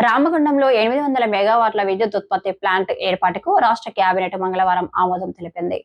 రామగుండంలో ఎనిమిది వందల మెగావాట్ల విద్యుత్ ఉత్పత్తి ప్లాంట్ ఏర్పాటుకు రాష్ట్ర కేబినెట్ మంగళవారం ఆమోదం తెలిపింది.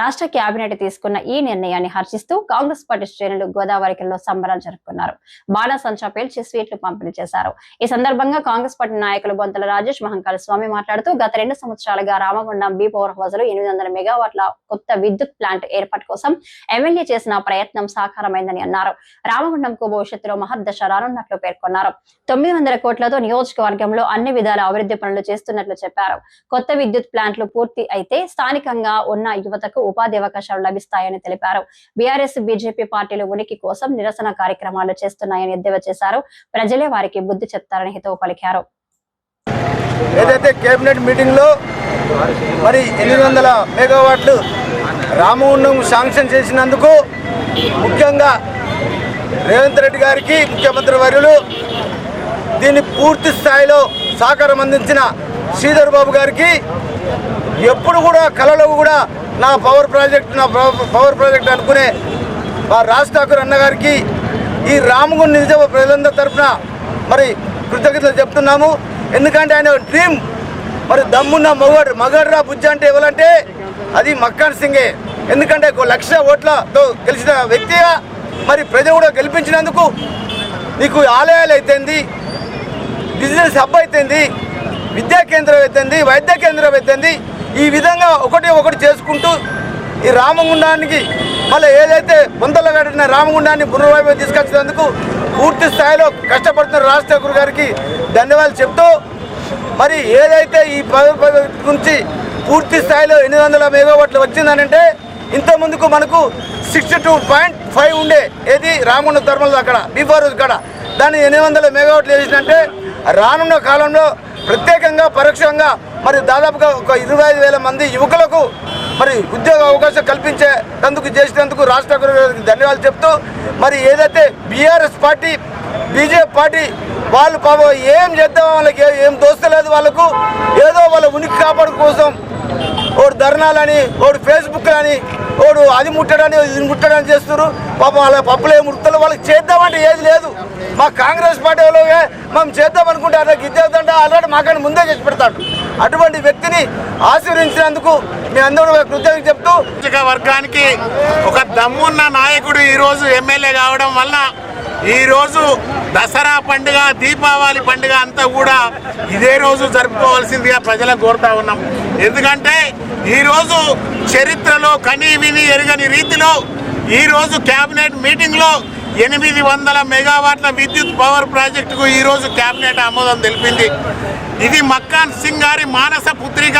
రాష్ట్ర కేబినెట్ తీసుకున్న ఈ నిర్ణయాన్ని హర్షిస్తూ కాంగ్రెస్ పార్టీ శ్రేణులు గోదావరికల్లో సంబరాలు జరుపుకున్నారు. బాణాసంచా పేల్చి స్వీట్లు పంపిణీ చేశారు. ఈ సందర్భంగా కాంగ్రెస్ పార్టీ నాయకులు బొంతల రాజేష్ మహంకాళ స్వామి మాట్లాడుతూ గత రెండు సంవత్సరాలుగా రామగుండం బి పవర్ హౌస్లో ఎనిమిది వందల మెగావాట్ల కొత్త విద్యుత్ ప్లాంట్ ఏర్పాటు కోసం ఎమ్మెల్యే చేసిన ప్రయత్నం సాకారమైందని అన్నారు. రామగుండంకు భవిష్యత్తులో మహర్దశ రానున్నట్లు పేర్కొన్నారు. తొమ్మిది వందల కోట్లతో నియోజకవర్గంలో అన్ని విధాల అభివృద్ధి పనులు చేస్తున్నట్లు చెప్పారు. కొత్త విద్యుత్ ప్లాంట్లు పూర్తి అయితే స్థానికంగా ఉన్న యువతకు ఉపాధి అవకాశాలు లభిస్తాయని తెలిపారు. బీఆర్ఎస్ బీజేపీ పార్టీలు ఉనికి కోసం నిరసన కార్యక్రమాలు చేస్తున్నాయని ఎద్దేవా చేశారు. ప్రజలే వారికి బుద్ధి చెప్తారని హితవు పలికారు. ఏదైతే కేబినెట్ మీటింగ్లో మరి ఎనిమిది వందల మెగావాట్లు రామగుండం శాంక్షన్ చేసినందుకు ముఖ్యంగా రేవంత్ రెడ్డి గారికి ముఖ్యమంత్రి వర్యులు దీన్ని పూర్తి స్థాయిలో సహకారం అందించిన శ్రీధర్ బాబు గారికి ఎప్పుడు కూడా కళలో కూడా నా పవర్ ప్రాజెక్ట్ నా పవర్- ప్రాజెక్ట్ అనుకునే మా రాజ్ ఠాకూర్ అన్నగారికి ఈ రామగుండ నిజ ప్రజలందరి తరఫున మరి కృతజ్ఞతలు చెప్తున్నాము. ఎందుకంటే ఆయన డ్రీమ్ మరి దమ్మున్న మగడు మగడ్రా బుజ్జ అంటే ఎవరంటే అది మక్కాన్ సింగే. ఎందుకంటే ఒక లక్ష ఓట్లతో గెలిచిన వ్యక్తిగా మరి ప్రజలు కూడా గెలిపించినందుకు నీకు ఆలయాలు అయితేంది బిజినెస్ హబ్ అయితేంది విద్యా కేంద్రం అయితేంది వైద్య కేంద్రం అయితేంది ఈ విధంగా ఒకటి ఒకటి చేసుకుంటూ ఈ రామగుండానికి మళ్ళీ ఏదైతే ముందల కట్టిన రామగుండాన్ని పునర్వైపు తీసుకొచ్చినందుకు పూర్తి స్థాయిలో కష్టపడుతున్న రాజశేఖర్ గారికి ధన్యవాదాలు చెప్తూ మరి ఏదైతే ఈ పవర్ గురించి పూర్తి స్థాయిలో ఎనిమిది వందల మెగావాట్లు వచ్చిందనంటే ఇంతకుముందుకు మనకు సిక్స్టీ టూ పాయింట్ ఫైవ్ ఉండే ఏది రామగుండ థర్మల్ అక్కడ బీఫార్ కాడ దాన్ని ఎనిమిది వందల మెగావాట్లు చేసినట్టే రానున్న కాలంలో ప్రత్యేకంగా పరోక్షంగా మరి దాదాపుగా ఒక ఇరవై ఐదు వేల మంది యువకులకు మరి ఉద్యోగ అవకాశం కల్పించేందుకు చేసినందుకు రాష్ట్ర గారికి ధన్యవాదాలు చెప్తూ మరి ఏదైతే బీఆర్ఎస్ పార్టీ బీజేపీ పార్టీ వాళ్ళు పాపం ఏం చేద్దాం వాళ్ళకి ఏం దోస్తలేదు వాళ్ళకు ఏదో వాళ్ళ ఉనికి కాపాడు కోసం ఓడు ధర్నాలని ఓడు ఫేస్బుక్ అని ఓడు అది ముట్టడని ఇది ముట్టడని చేస్తున్నారు పాపం వాళ్ళ పప్పులే ముడతలు వాళ్ళకి చేద్దామంటే ఏది లేదు. మా కాంగ్రెస్ పార్టీ వాళ్ళు మేము చేద్దాం అనుకుంటే అట్లా ఇద్దేదంటే ఆల్రెడీ మాకని ముందే చేసి పెడతాడు. అటువంటి వ్యక్తిని ఆశీర్వించినందుకు మీ అందరూ కృతజ్ఞత చెప్తూ వర్గానికి ఒక దమ్మున్న నాయకుడు ఈరోజు ఎమ్మెల్యే కావడం వల్ల ఈరోజు దసరా పండుగ దీపావళి పండుగ అంతా కూడా ఇదే రోజు జరుపుకోవాల్సిందిగా ప్రజలకు కోరుతా ఉన్నాం. ఎందుకంటే ఈరోజు చరిత్రలో కని విని ఎరగని రీతిలో ఈరోజు క్యాబినెట్ మీటింగ్లో ఎనిమిది వందల మెగావాట్ల విద్యుత్ పవర్ ప్రాజెక్టుకు ఈరోజు క్యాబినెట్ ఆమోదం తెలిపింది. ఇది మక్కాన్ సింగ్ గారి మానస పుత్రిక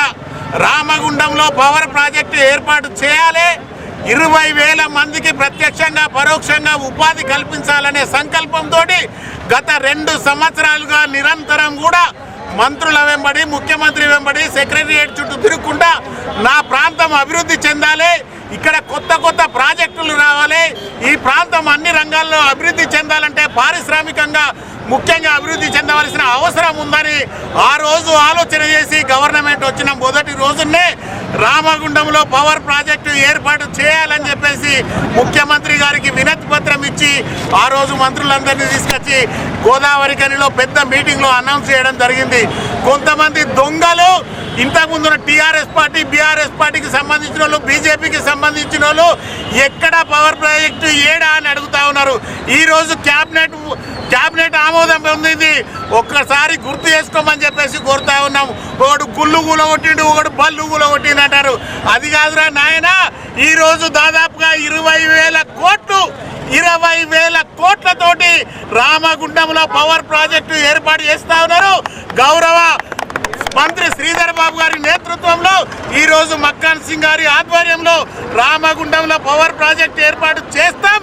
రామగుండంలో పవర్ ప్రాజెక్టు ఏర్పాటు చేయాలి. ఇరవై వేల మందికి ప్రత్యక్షంగా పరోక్షంగా ఉపాధి కల్పించాలనే సంకల్పంతో గత రెండు సంవత్సరాలుగా నిరంతరం కూడా మంత్రుల వెంబడి ముఖ్యమంత్రి వెంబడి సెక్రటరియట్ చుట్టూ తిరుగుకుంటా నా ప్రాంతం అభివృద్ధి చెందాలి ఇక్కడ కొత్త కొత్త ప్రాజెక్టులు రావాలి ఈ ప్రాంతం అన్ని రంగాల్లో అభివృద్ధి చెందాలంటే పారిశ్రామికంగా ముఖ్యంగా అభివృద్ధి చెందవలసిన అవసరం ఉందని ఆ రోజు ఆలోచన చేసి గవర్నమెంట్ వచ్చిన మొదటి రోజునే రామగుండంలో పవర్ ప్రాజెక్టు ఏర్పాటు చేయాలని చెప్పేసి ముఖ్యమంత్రి గారికి వినతి పత్రం ఇచ్చి ఆ రోజు మంత్రులందరినీ తీసుకొచ్చి గోదావరి కనిలో పెద్ద మీటింగ్లో అనౌన్స్ చేయడం జరిగింది. కొంతమంది దొంగలు ఇంతకుముందు టీఆర్ఎస్ పార్టీ బీఆర్ఎస్ పార్టీకి సంబంధించిన వాళ్ళు బీజేపీకి సంబంధించిన వాళ్ళు ఎక్కడ పవర్ ప్రాజెక్టు ఏడా అని అడుగుతా ఉన్నారు. ఈరోజు క్యాబినెట్ క్యాబినెట్ ఆమోదం పొందింది. ఒక్కసారి గుర్తు చేసుకోమని చెప్పేసి కోరుతా ఉన్నాం. ఒకడు గుళ్ళు కూలగొట్టిండు ఒకడు బళ్ళు కూలగొట్టిండు అంటారు. అది కాదురా నాయన ఈరోజు దాదాపుగా ఇరవై వేల కోట్లు ఇరవై వేల కోట్లతోటి రామగుండంలో పవర్ ప్రాజెక్టు ఏర్పాటు చేస్తా ఉన్నారు గౌరవ మంత్రి శ్రీధర్ బాబు గారి నేతృత్వంలో ఈరోజు రోజు మక్కాన్ సింగ్ గారి ఆధ్వర్యంలో రామగుండంలో పవర్ ప్రాజెక్ట్ ఏర్పాటు చేస్తాం.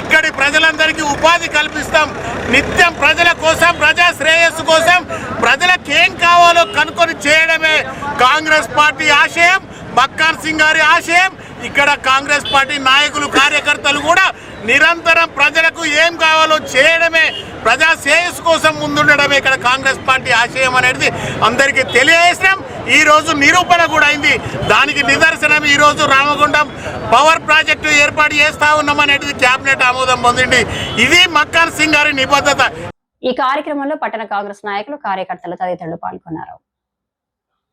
ఇక్కడి ప్రజలందరికీ ఉపాధి కల్పిస్తాం. నిత్యం ప్రజల కోసం ప్రజా శ్రేయస్సు కోసం ప్రజలకు ఏం కావాలో కనుక్కొని చేయడమే కాంగ్రెస్ పార్టీ ఆశయం మక్కాన్ సింగ్ గారి ఆశయం. ఇక్కడ కాంగ్రెస్ పార్టీ నాయకులు కార్యకర్తలు కూడా నిరంతరం ప్రజలకు ఏం కావాలో చేయడమే ప్రజా శ్రేయస్సు కోసం ముందుండడమే ఇక్కడ కాంగ్రెస్ పార్టీ ఆశయం అనేది అందరికీ తెలియజేసినాం. ఈ రోజు నిరూపణ కూడా అయింది. దానికి నిదర్శనం ఈ రోజు రామగుండం పవర్ ప్రాజెక్టు ఏర్పాటు చేస్తా ఉన్నామనేది క్యాబినెట్ ఆమోదం పొందింది. ఇది మక్కాన్ సింగ్ గారి నిబద్ధత. ఈ కార్యక్రమంలో పట్టణ కాంగ్రెస్ నాయకులు కార్యకర్తలు తదితరులు పాల్గొన్నారు.